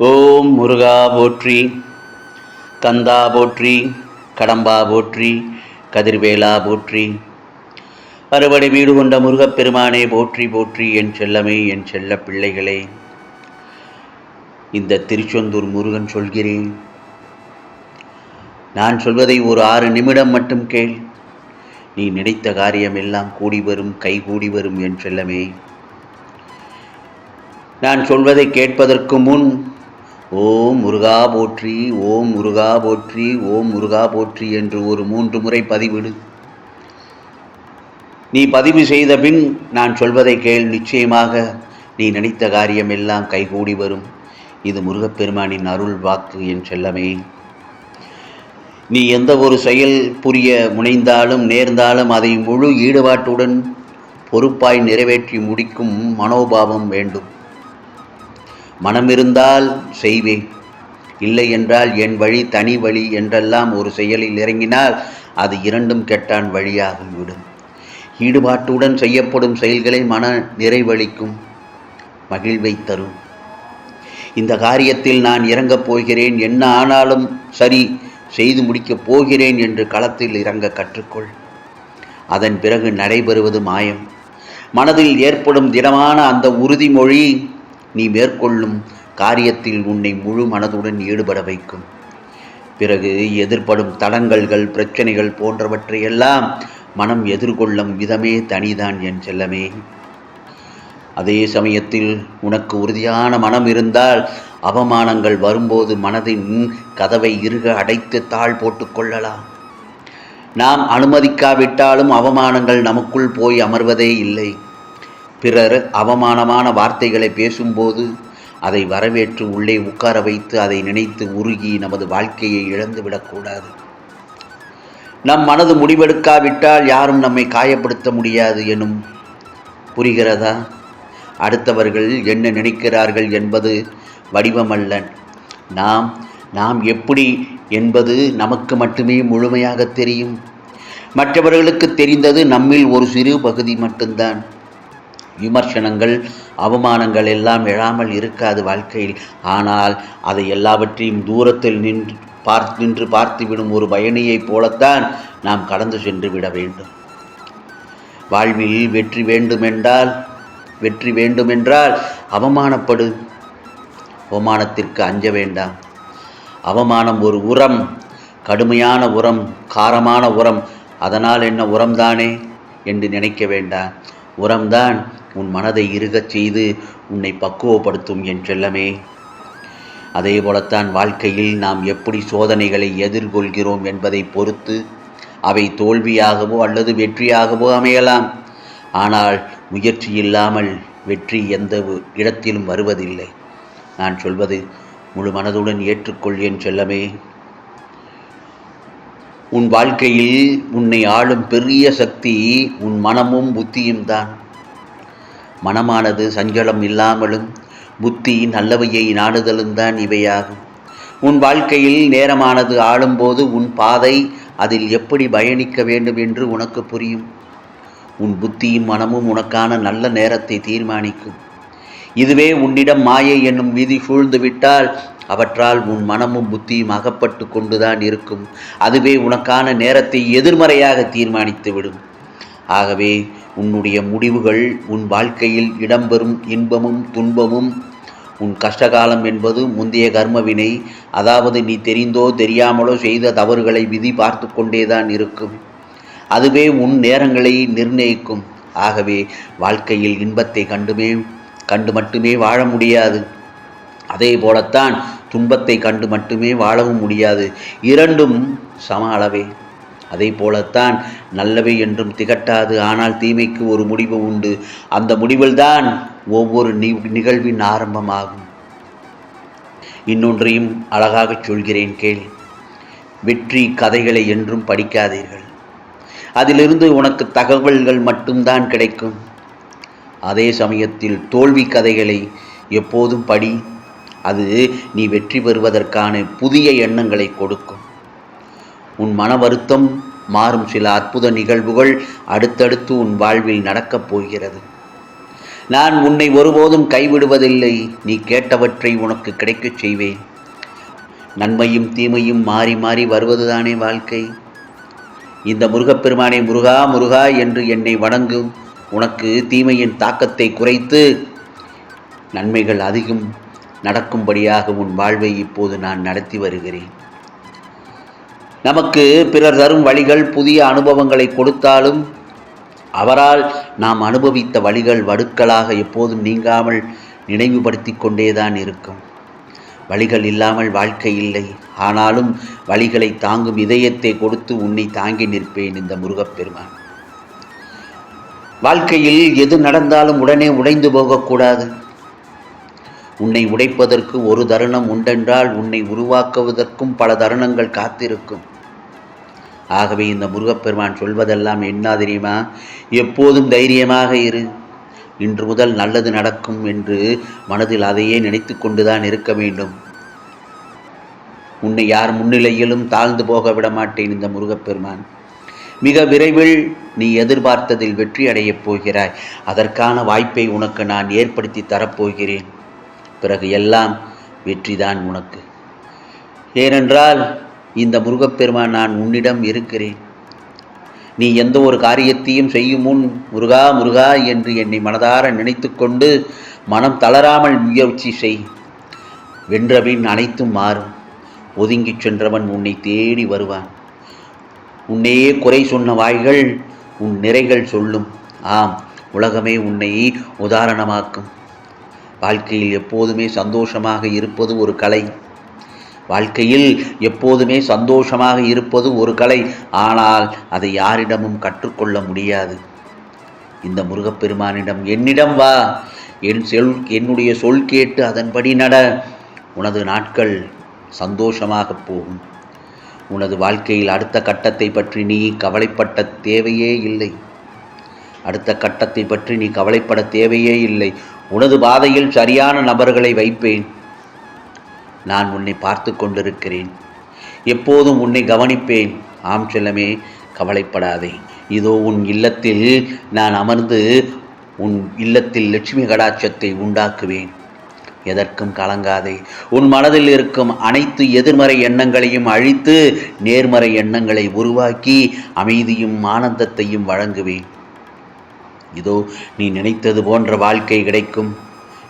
ஓம் முருகா போற்றி கந்தா போற்றி கடம்பா போற்றி கதிர்வேலா போற்றி. அறுவடை வீடு கொண்ட முருகப்பெருமானே போற்றி போற்றி என் செல்லமே என் செல்ல பிள்ளைகளே. இந்த திருச்செந்தூர் முருகன் சொல்கிறேன். நான் சொல்வதை ஒரு ஆறு நிமிடம் மட்டும் கேள். நீ நினைத்த காரியம் எல்லாம் கூடி வரும் கை கூடி வரும் என் செல்லமே. நான் சொல்வதை கேட்பதற்கு முன் ஓம் முருகா போற்றி ஓம் முருகா போற்றி ஓம் முருகா போற்றி என்று ஒரு மூன்று முறை பதிவிடு. நீ பதிவு செய்த பின் நான் சொல்வதை கேள் நிச்சயமாக. நீ நினைத்த காரியம் எல்லாம் கைகூடி வரும். இது முருகப்பெருமானின் அருள் வாக்கு என் செல்லமே. நீ எந்த ஒரு செயல் புரிய முனைந்தாலும் நேர்ந்தாலும் அதை முழு ஈடுபாட்டுடன் பொறுப்பாய் நிறைவேற்றி முடிக்கும் மனோபாவம் வேண்டும். மனமிருந்தால் செய்வேன். இல்லை என்றால் என் வழி தனி வழி என்றெல்லாம் ஒரு செயலில் இறங்கினால் அது இரண்டும் கெட்டான் வழியாகிவிடும். ஈடுபாட்டுடன் செய்யப்படும் செயல்களை மன நிறைவளிக்கும் மகிழ்வை தரும். இந்த காரியத்தில் நான் இறங்கப் போகிறேன். என்ன ஆனாலும் சரி செய்து முடிக்கப் போகிறேன் என்று களத்தில் இறங்க கற்றுக்கொள். அதன் பிறகு நடைபெறுவது மாயம். மனதில் ஏற்படும் திடமான அந்த உறுதிமொழி நீ மேற்கொள்ளும் காரியத்தில் உன்னை முழு மனதுடன் ஈடுபட வைக்கும். பிறகு எதிர்ப்படும் தடங்கல்கள் பிரச்சனைகள் போன்றவற்றையெல்லாம் மனம் எதிர்கொள்ளும் விதமே தனிதான் என் செல்லமே. அதே சமயத்தில் உனக்கு உறுதியான மனம் இருந்தால் அவமானங்கள் வரும்போது மனதின் கதவை இருக அடைத்து தாழ் போட்டு கொள்ளலாம். நாம் அனுமதிக்காவிட்டாலும் அவமானங்கள் நமக்குள் போய் அமர்வதே இல்லை. பிறர் அவமானமான வார்த்தைகளை பேசும்போது அதை வரவேற்று உள்ளே உட்கார வைத்து அதை நினைத்து உருகி நமது வாழ்க்கையை இழந்து விடக்கூடாது நம் மனது முடிவெடுக்காவிட்டால் யாரும் நம்மை காயப்படுத்த முடியாது எனும் புரிகிறதா? அடுத்தவர்கள் என்ன நினைக்கிறார்கள் என்பது வடிவமல்ல. நாம் நாம் எப்படி என்பது நமக்கு மட்டுமே முழுமையாக தெரியும். மற்றவர்களுக்கு தெரிந்தது நம்மில் ஒரு சிறு பகுதி மட்டும்தான். விமர்சனங்கள் அவமானங்கள் எல்லாம் எழாமல் இருக்காது வாழ்க்கையில். ஆனால் அதை எல்லாவற்றையும் தூரத்தில் நின்று பார்த்து நின்று பார்த்துவிடும் ஒரு பயணியைப் போலத்தான் நாம் கடந்து சென்று விட வேண்டும். வாழ்வில் வெற்றி வேண்டுமென்றால் வெற்றி வேண்டுமென்றால் அவமானப்படு அவமானத்திற்கு அஞ்ச வேண்டாம். அவமானம் ஒரு உரம் கடுமையான உரம் காரமான உரம். அதனால் என்ன உரம்தானே என்று நினைக்க வேண்டாம். உரம்தான் உன் மனதை இறுகச் செய்து உன்னை பக்குவப்படுத்தும் என் செல்லமே. அதே போலத்தான் வாழ்க்கையில் நாம் எப்படி சோதனைகளை எதிர்கொள்கிறோம் என்பதை பொறுத்து அவை தோல்வியாகவோ அல்லது வெற்றியாகவோ அமையலாம். ஆனால் முயற்சி இல்லாமல் வெற்றி எந்த இடத்திலும் வருவதில்லை. நான் சொல்வது முழு மனதுடன் ஏற்றுக்கொள் என் செல்லமே. உன் வாழ்க்கையில் உன்னை ஆளும் பெரிய சக்தி உன் மனமும் புத்தியும் தான். மனமானது சஞ்சலம் இல்லாமலும் புத்தி நல்லவையை நாடுதலும் தான் இவையாகும். உன் வாழ்க்கையில் நேரமானது ஆளும்போது உன் பாதை அதில் எப்படி பயணிக்க வேண்டும் என்று உனக்கு புரியும். உன் புத்தியும் மனமும் உனக்கான நல்ல நேரத்தை தீர்மானிக்கும். இதுவே உன்னிடம் மாயை என்னும் விதி சூழ்ந்துவிட்டால் அவற்றால் உன் மனமும் புத்தியும் அகப்பட்டு கொண்டுதான் இருக்கும். அதுவே உனக்கான நேரத்தை எதிர்மறையாக தீர்மானித்துவிடும். ஆகவே உன்னுடைய முடிவுகள் உன் வாழ்க்கையில் இடம்பெறும் இன்பமும் துன்பமும். உன் கஷ்டகாலம் என்பது முந்தைய கர்மவினை. அதாவது நீ தெரிந்தோ தெரியாமலோ செய்த தவறுகளை விதி பார்த்து கொண்டேதான் இருக்கும். அதுவே உன் நேரங்களை நிர்ணயிக்கும். ஆகவே வாழ்க்கையில் இன்பத்தை கண்டுமே கண்டு மட்டுமே வாழ முடியாது. அதே போலத்தான் துன்பத்தை கண்டு மட்டுமே வாழவும் முடியாது. இரண்டும் சம அளவே. அதை போலத்தான் நல்லவை என்றும் திகட்டாது. ஆனால் தீமைக்கு ஒரு முடிவு உண்டு. அந்த முடிவில்தான் ஒவ்வொரு நிகழ்வின் ஆரம்பமாகும். இன்னொன்றையும் அழகாகச் சொல்கிறேன் கேள். வெற்றி கதைகளை என்றும் படிக்காதீர்கள். அதிலிருந்து உனக்கு தகவல்கள் மட்டும்தான் கிடைக்கும். அதே சமயத்தில் தோல்வி கதைகளை எப்போதும் படி. அது நீ வெற்றி பெறுவதற்கான புதிய எண்ணங்களை கொடுக்கும். உன் மன வருத்தம் மாறும் சில அற்புத நிகழ்வுகள் அடுத்தடுத்து உன் வாழ்வில் நடக்கப் போகிறது. நான் உன்னை ஒருபோதும் கைவிடுவதில்லை. நீ கேட்டவற்றை உனக்கு கிடைக்கச் செய்வேன். நன்மையும் தீமையும் மாறி மாறி வருவதுதானே வாழ்க்கை. இந்த முருகப்பெருமானை முருகா முருகா என்று என்னை வணங்கும் உனக்கு தீமையின் தாக்கத்தை குறைத்து நன்மைகள் அதிகம் நடக்கும்படியாக உன் வாழ்வை இப்போது நான் நடத்தி வருகிறேன். நமக்கு பிறர் தரும் வழிகள் புதிய அனுபவங்களை கொடுத்தாலும் அவரால் நாம் அனுபவித்த வழிகள் வடுக்களாக எப்போதும் நீங்காமல் நினைவுபடுத்தி கொண்டேதான் இருக்கும். வழிகள் இல்லாமல் வாழ்க்கை இல்லை. ஆனாலும் வழிகளை தாங்கும் இதயத்தை கொடுத்து உன்னை தாங்கி நிற்பேன் இந்த முருகப்பெருமான். வாழ்க்கையில் எது நடந்தாலும் உடனே உடைந்து போகக்கூடாது. உன்னை உடைப்பதற்கு ஒரு தருணம் உண்டென்றால் உன்னை உருவாக்குவதற்கும் பல தருணங்கள் காத்திருக்கும். ஆகவே இந்த முருகப்பெருமான் சொல்வதெல்லாம் என்ன தெரியுமா? எப்போதும் தைரியமாக இரு. இன்று முதல் நல்லது நடக்கும் என்று மனதில் அதையே நினைத்து கொண்டுதான் இருக்க வேண்டும். உன்னை யார் முன்னிலையிலும் தாழ்ந்து போக விட மாட்டேன் இந்த முருகப்பெருமான். மிக விரைவில் நீ எதிர்பார்த்ததில் வெற்றி அடையப் போகிறாய். அதற்கான வாய்ப்பை உனக்கு நான் ஏற்படுத்தி தரப்போகிறேன். பிறகு எல்லாம் வெற்றிதான் உனக்கு. ஏனென்றால் இந்த முருகப்பெருமான் நான் உன்னிடம் இருக்கிறேன். நீ எந்த ஒரு காரியத்தையும் செய்யும் முன் முருகா முருகா என்று என்னை மனதார நினைத்து கொண்டு மனம் தளராமல் முயற்சி செய். வென்றபின் அனைத்தும் மாறும். ஒதுங்கிச் சென்றவன் உன்னை தேடி வருவான். உன்னையே குறை சொன்ன வாய்கள் உன் நிறைகள் சொல்லும். ஆம் உலகமே உன்னை உதாரணமாக்கும். வாழ்க்கையில் எப்போதுமே சந்தோஷமாக இருப்பது ஒரு கலை. வாழ்க்கையில் எப்போதுமே சந்தோஷமாக இருப்பது ஒரு கலை. ஆனால் அதை யாரிடமும் கற்றுக்கொள்ள முடியாது. இந்த முருகப்பெருமானிடம் என்னிடம் வா. என் சொல் என்னுடைய சொல் கேட்டு அதன்படி நட. உனது நாட்கள் சந்தோஷமாக போகும். உனது வாழ்க்கையில் அடுத்த கட்டத்தை பற்றி நீ கவலைப்பட்ட தேவையே இல்லை. அடுத்த கட்டத்தை பற்றி நீ கவலைப்பட தேவையே இல்லை. உனது பாதையில் சரியான நபர்களை வைப்பேன். நான் உன்னை பார்த்து கொண்டிருக்கிறேன். எப்போதும் உன்னை கவனிப்பேன். ஆம் செல்லமே கவலைப்படாதே. இதோ உன் இல்லத்தில் நான் அமர்ந்து உன் இல்லத்தில் லட்சுமி கடாட்சத்தை உண்டாக்குவேன். எதற்கும் கலங்காதே. உன் மனதில் இருக்கும் அனைத்து எதிர்மறை எண்ணங்களையும் அழித்து நேர்மறை எண்ணங்களை உருவாக்கி அமைதியும் ஆனந்தத்தையும் வழங்குவேன். இதோ நீ நினைத்தது போன்ற வாழ்க்கை கிடைக்கும்.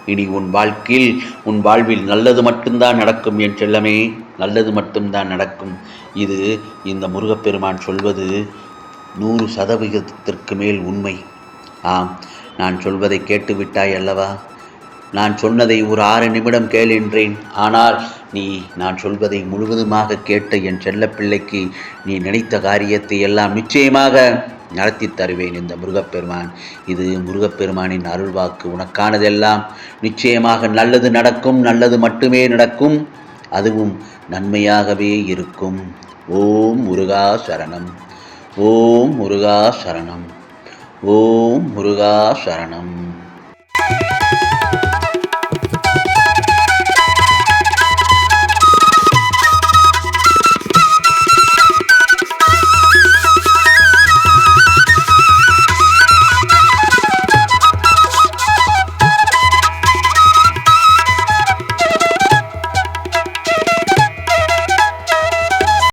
இனி உன் வாழ்க்கையில் உன் வாழ்வில் நல்லது மட்டும்தான் நடக்கும் என் செல்லமே. நல்லது மட்டும்தான் நடக்கும். இது இந்த முருகப்பெருமான் சொல்வது நூறு சதவிகிதத்திற்கு மேல் உண்மை. ஆம் நான் சொல்வதை கேட்டுவிட்டாய் அல்லவா? நான் சொன்னதை ஒரு ஆறு நிமிடம் கேள் என்றேன். ஆனால் நீ நான் சொல்வதை முழுவதுமாக கேட்ட என் செல்லப்பிள்ளைக்கு நீ நினைத்த காரியத்தை எல்லாம் நிச்சயமாக நடத்தி தருவேன் இந்த முருகப்பெருமான். இது முருகப்பெருமானின் அருள்வாக்கு. உனக்கானதெல்லாம் நிச்சயமாக நல்லது நடக்கும் நல்லது மட்டுமே நடக்கும். அதுவும் நன்மையாகவே இருக்கும். ஓம் முருகா சரணம். ஓம் முருகா சரணம். ஓம் முருகா சரணம்.